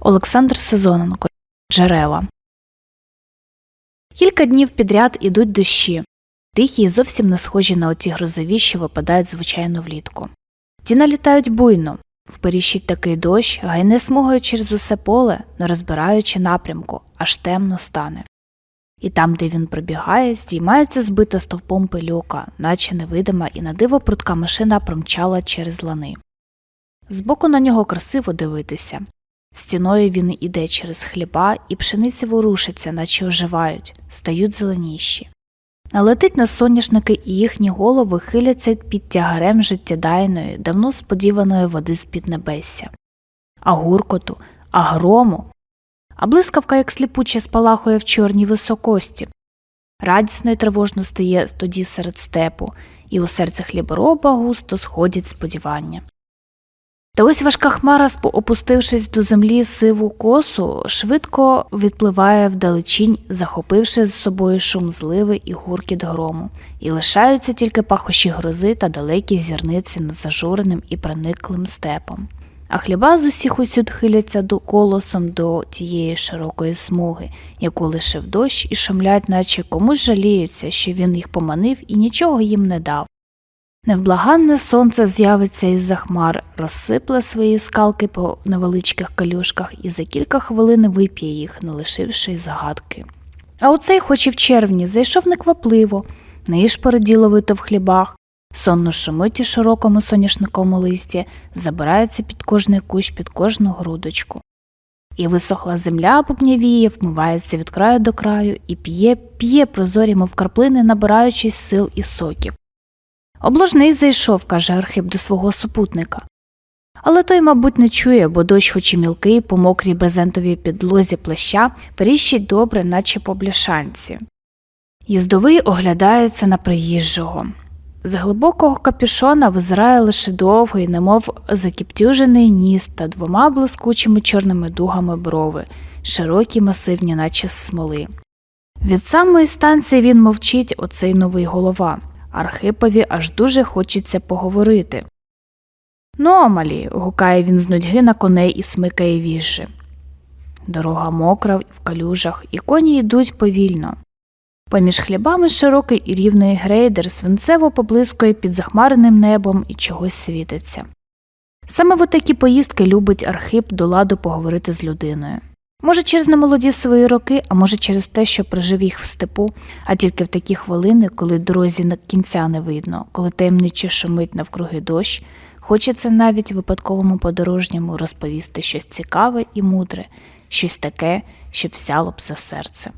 Олександр Сезоненко. Джерела. Кілька днів підряд ідуть дощі. Тихі і зовсім не схожі на оті грозові, що випадають звичайно влітку. Ті налітають буйно. Вперіщить такий дощ, гайне смугою через усе поле, не розбираючи напрямку, аж темно стане. І там, де він пробігає, здіймається збита стовпом пилюка, наче невидима і на диво прудка машина промчала через лани. Збоку на нього красиво дивитися. Стіною він іде через хліба, і пшениці ворушаться, наче оживають, стають зеленіші. А летить на соняшники, і їхні голови хиляться під тягарем життєдайної, давно сподіваної води з під небесся. А гуркоту, а грому, а блискавка, як сліпуче, спалахує в чорній високості. Радісно й тривожно стає тоді серед степу, і у серце хлібороба густо сходять сподівання. Та ось важка хмара, опустившись до землі сиву косу, швидко відпливає вдалечінь, захопивши з собою шум зливи і гуркіт грому, і лишаються тільки пахощі грози та далекі зірниці над зажуреним і прониклим степом. А хліба з усіх усюд хиляться до колосом до тієї широкої смуги, яку лишив дощ, і шумлять, наче комусь жаліються, що він їх поманив і нічого їм не дав. Невблаганне сонце з'явиться із-за хмар, розсипле свої скалки по невеличких калюшках і за кілька хвилин вип'є їх, не лишивши й загадки. А оцей, хоч і в червні, зайшов неквапливо, нишпори діловито в хлібах, сонно шумить у широкому соняшниковому листі, забирається під кожний кущ, під кожну грудочку. І висохла земля бубнявіє, вмивається від краю до краю і п'є, п'є прозорі, мов краплини, набираючись сил і соків. Обложний зайшов, каже Архип до свого супутника. Але той, мабуть, не чує, бо дощ, хоч і мілкий, по мокрій брезентовій підлозі плеща, періщить добре, наче по бляшанці. Їздовий оглядається на приїжджого. З глибокого капюшона визирає лише довгий, немов закіптюжений ніс та двома блискучими чорними дугами брови, широкі масивні, наче смоли. Від самої станції він мовчить оцей новий голова. Архипові аж дуже хочеться поговорити. Ну, Амалі, гукає він з нудьги на коней і смикає віжжі. Дорога мокра в калюжах, і коні йдуть повільно. Поміж хлібами широкий і рівний грейдер свинцево поблискує під захмареним небом і чогось світиться. Саме в такі поїздки любить Архип до ладу поговорити з людиною. Може, через немолоді свої роки, а може через те, що прожив їх в степу, а тільки в такі хвилини, коли дорозі на кінця не видно, коли таємниче шумить навкруги дощ, хочеться навіть випадковому подорожньому розповісти щось цікаве і мудре, щось таке, що взяло б за серце.